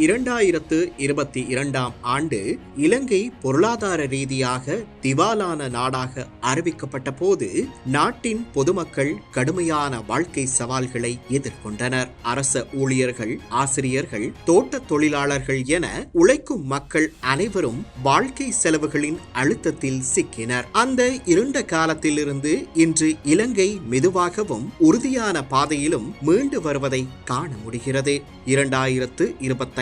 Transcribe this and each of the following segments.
இரண்டாயிரத்து இருபத்தி இரண்டாம் ஆண்டு இலங்கை பொருளாதார ரீதியாக திவாலான நாடாக அறிவிக்கப்பட்ட போது நாட்டின் பொதுமக்கள் கடுமையான வாழ்க்கை சவால்களை எதிர்கொண்டனர். அரச ஊழியர்கள் ஆசிரியர்கள் தோட்ட தொழிலாளர்கள் என உழைக்கும் மக்கள் அனைவரும் வாழ்க்கை செலவுகளின் அழுத்தத்தில் சிக்கினர். அந்த இருண்ட காலத்திலிருந்து இன்று இலங்கை மெதுவாகவும் உறுதியான பாதையிலும் மீண்டு வருவதை காண முடிகிறது. இரண்டாயிரத்து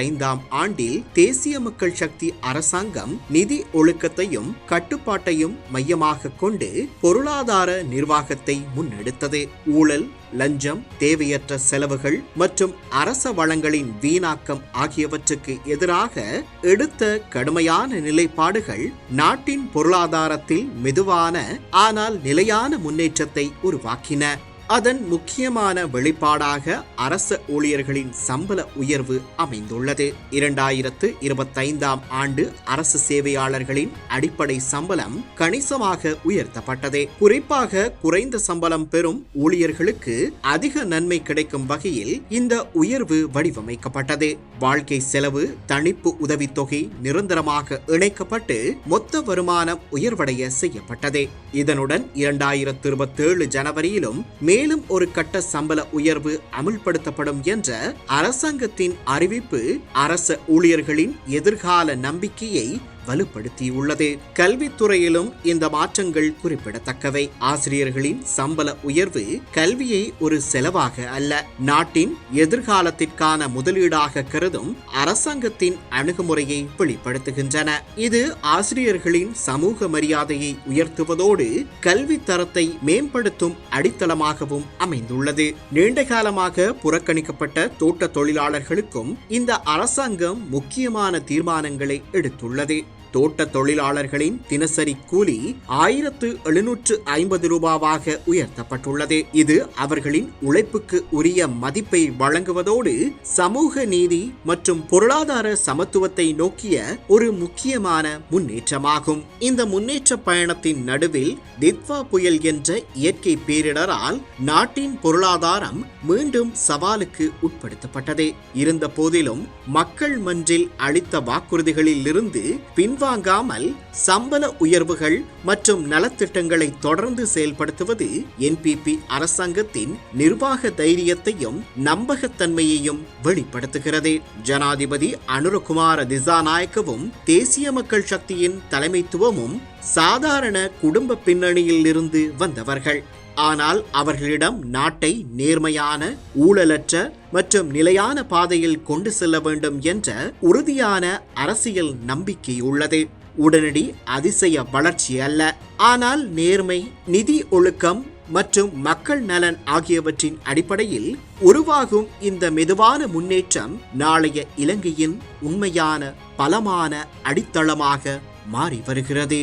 ஐந்தாம் ஆண்டில் தேசிய மக்கள் சக்தி அரசாங்கம் நிதி ஒழுக்கத்தையும் கட்டுப்பாட்டையும் மையமாக கொண்டு பொருளாதார நிர்வாகத்தை முன்னெடுத்தது. ஊழல் லஞ்சம் தேவையற்ற செலவுகள் மற்றும் அரச வளங்களின் வீணாக்கம் ஆகியவற்றுக்கு எதிராக எடுத்த கடுமையான நிலைப்பாடுகள் நாட்டின் பொருளாதாரத்தில் மெதுவான ஆனால் நிலையான முன்னேற்றத்தை உருவாக்கின. அதன் முக்கியமான வெளிப்பாடாக அரச ஊழியர்களின் சம்பள உயர்வு அமைந்துள்ளது. இரண்டாயிரத்து இருபத்தைந்தாம் ஆண்டு அரசு சேவையாளர்களின் அடிப்படை சம்பளம் கணிசமாக உயர்த்தப்பட்டது. குறிப்பாக குறைந்த சம்பளம் பெறும் ஊழியர்களுக்கு அதிக நன்மை கிடைக்கும் வகையில் இந்த உயர்வு வடிவமைக்கப்பட்டது. வாழ்க்கை செலவு தணிப்பு உதவித்தொகை நிரந்தரமாக இணைக்கப்பட்டு மொத்த வருமானம் உயர்வடைய செய்யப்பட்டது. இதனுடன் இரண்டாயிரத்து இருபத்தேழு ஜனவரியிலும் மேலும் ஒரு கட்ட சம்பள உயர்வு அமுல்படுத்தப்படும் என்ற அரசாங்கத்தின் அறிவிப்பு அரச ஊழியர்களின் எதிர்கால நம்பிக்கையை வலுப்படுத்தியுள்ளது. கல்வித்துறையிலும் இந்த மாற்றங்கள் குறிப்பிடத்தக்கவை. ஆசிரியர்களின் சம்பள உயர்வு கல்வியை ஒரு செலவாக அல்ல. நாட்டின் எதிர்காலத்திற்கான முதலீடாக கருதும் அரசாங்கத்தின் அணுகுமுறையை வெளிப்படுத்துகின்றன. இது ஆசிரியர்களின் சமூக மரியாதையை உயர்த்துவதோடு கல்வி தரத்தை மேம்படுத்தும் அடித்தளமாகவும் அமைந்துள்ளது. நீண்ட காலமாக புறக்கணிக்கப்பட்ட தோட்ட தொழிலாளர்களுக்கும் இந்த அரசாங்கம் முக்கியமான தீர்மானங்களை எடுத்துள்ளது. தோட்ட தொழிலாளர்களின் தினசரி கூலி ஆயிரத்து எழுநூற்று ஐம்பது ரூபாவாக உயர்த்தப்பட்டுள்ளது. இது அவர்களின் உழைப்புக்கு உரிய மதிப்பை வழங்குவதோடு சமூக நீதி மற்றும் பொருளாதார சமத்துவத்தை நோக்கிய ஒரு முக்கியமான முன்னேற்றமாகும். இந்த முன்னேற்ற பயணத்தின் நடுவில் தித்வா புயல் என்ற இயற்கை பேரிடரால் நாட்டின் பொருளாதாரம் மீண்டும் சவாலுக்கு உட்படுத்தப்பட்டது. இருந்த போதிலும் மக்கள் மன்றில் அளித்த வாக்குறுதிகளில் இருந்து பின் பின்வாங்காமல் சம்பள உயர்வுகள் மற்றும் நலத்திட்டங்களை தொடர்ந்து செயல்படுத்துவது என்பிபி அரசாங்கத்தின் நிர்வாக தைரியத்தையும் நம்பகத்தன்மையையும் வெளிப்படுத்துகிறது. ஜனாதிபதி அனுரகுமார திசாநாயக்கவும் தேசிய மக்கள் சக்தியின் தலைமைத்துவமும் சாதாரண குடும்ப பின்னணியில் இருந்து வந்தவர்கள். ஆனால் அவர்களிடம் நாட்டை நேர்மையான ஊழலற்ற மற்றும் நிலையான பாதையில் கொண்டு செல்ல வேண்டும் என்ற உறுதியான அரசியல் நம்பிக்கை உள்ளது. உடனடி அதிசய வளர்ச்சி அல்ல. ஆனால் நேர்மை நிதி ஒழுக்கம் மற்றும் மக்கள் நலன் ஆகியவற்றின் அடிப்படையில் உருவாகும் இந்த மெதுவான முன்னேற்றம் நாளைய இலங்கையின் உண்மையான பலமான அடித்தளமாக மாறி வருகிறது.